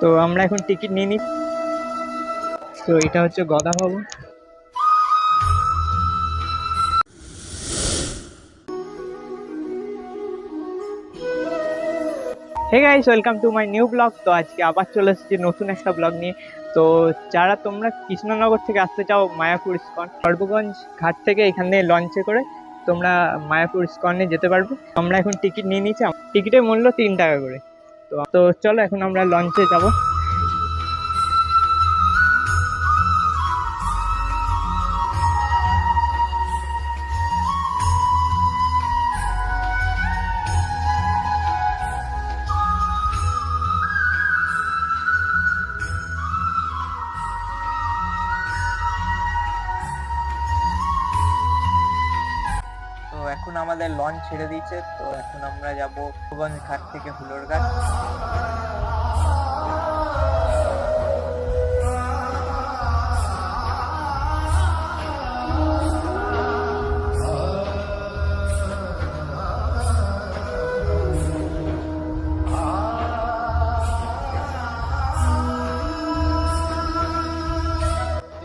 তো আমরা এখন টিকিট নিয়ে নিই তো এটা হচ্ছে গদা ভবন hey guys welcome to my new blog তো আজকে আবার চলে এসেছি নতুন একটা ব্লগ নিয়ে। তো যারা তোমরা কৃষ্ণনগর থেকে আসতে চাও, মায়াপুর ইস্কন, সর্বগঞ্জ ঘাট থেকে এখানে লঞ্চে করে তোমরা মায়াপুর ইস্কনে যেতে পারবে। আমরা এখন টিকিট নিয়ে নিয়েছি। টিকিটের মূল্য তিন টাকা করে। তো চলো এখন আমরা লঞ্চে যাব। আমাদের লঞ্চ ছেড়ে দিয়েছে, তো এখন আমরা যাব ভগবান ঘাট থেকে হুলোর ঘাট।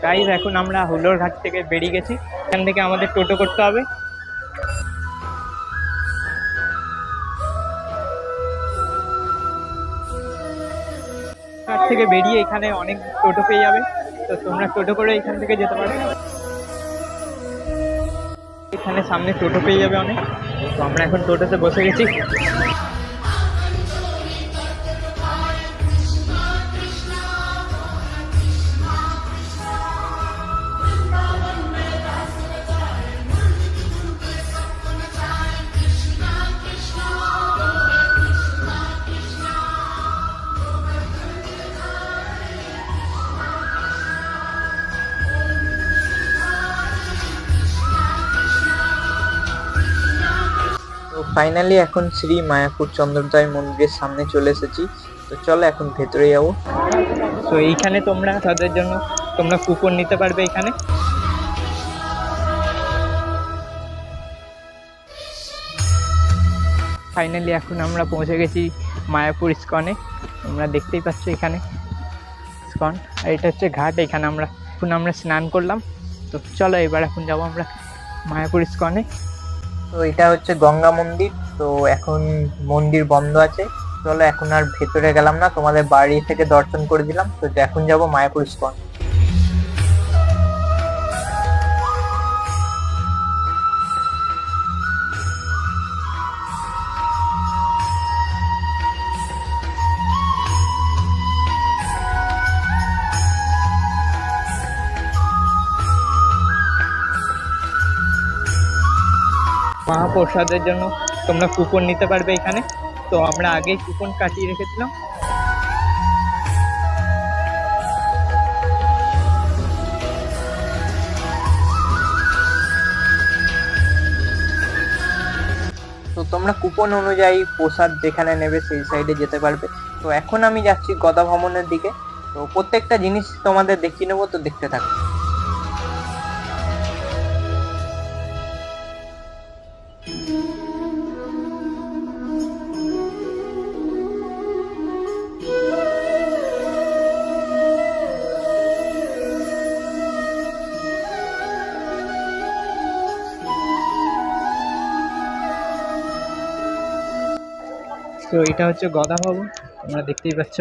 গাইজ এখন আমরা হুলোর ঘাট থেকে বেরিয়ে গেছি। এখান থেকে আমাদের টোটো করতে হবে। থেকে বেরিয়ে এখানে অনেক টোটো পেয়ে যাবে। তো তোমরা টোটো করে এখান থেকে যেতে পারো। এখানে সামনে টোটো পেয়ে যাবে অনেক। তো আমরা এখন টোটোতে বসে গেছি। ফাইনালি এখন শ্রী মায়াপুর চন্দ্রদয় মন্দিরের সামনে চলে এসেছি। তো চলো এখন ভেতরে যাব। তো এইখানে তোমরা, তাদের জন্য তোমরা কুপন নিতে পারবে এখানে। ফাইনালি এখন আমরা পৌঁছে গেছি মায়াপুর ইস্কনে। তোমরা দেখতেই পাচ্ছ এখানে ইস্কন। আর এটা হচ্ছে ঘাট, এখানে আমরা, এখন আমরা স্নান করলাম। তো চলো এবার এখন যাব আমরা মায়াপুর ইস্কনে। তো এটা হচ্ছে গঙ্গা মন্দির। তো এখন মন্দির বন্ধ আছে। চলো এখন আর ভেতরে গেলাম না, তোমাদের বাড়ি থেকে দর্শন করে দিলাম। তো এখন যাব মায়াপুর ইস্কন মহাপ্রসাদের জন্য তোমরা কুপন নিতে পারবে এখানে। তো আমরা আগেই কুপন কাটিয়ে রেখেছিলাম। তো তোমরা কুপন অনুযায়ী প্রসাদ যেখানে নেবে সেই সাইডে যেতে পারবে। তো এখন আমি যাচ্ছি গদা ভ্রমণের দিকে। তো প্রত্যেকটা জিনিস তোমাদের দেখিয়ে নেব, তো দেখতে থাকো। তো এটা হচ্ছে গদা ভবন তোমরা দেখতেই পাচ্ছ।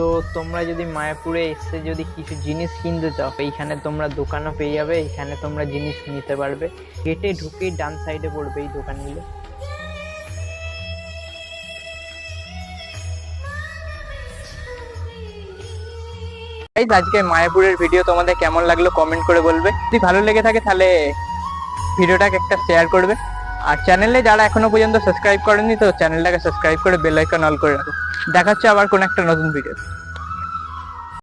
তো তোমরা যদি মায়াপুরে এসে যদি কিছু জিনিস কিনতে চাও, এইখানে তোমরা দোকানও পেয়ে যাবে এখানে তোমরা জিনিস নিতে পারবে। গেটে ঢুকেই ডান সাইডে পড়বে এই দোকানগুলো। আজকে মায়াপুরের ভিডিও তোমাদের কেমন লাগল? কমেন্ট করে বলবে। যদি ভালো লেগে থাকে, তাহলে ভিডিওটাকে একটা শেয়ার করবে। আর চ্যানেলে যারা এখনও পর্যন্ত সাবস্ক্রাইব করেনি তো চ্যানেলটাকে সাবস্ক্রাইব করে বেল আইকন অল করে রাখো। দেখা হচ্ছে আবার কোন একটা নতুন ভিডিও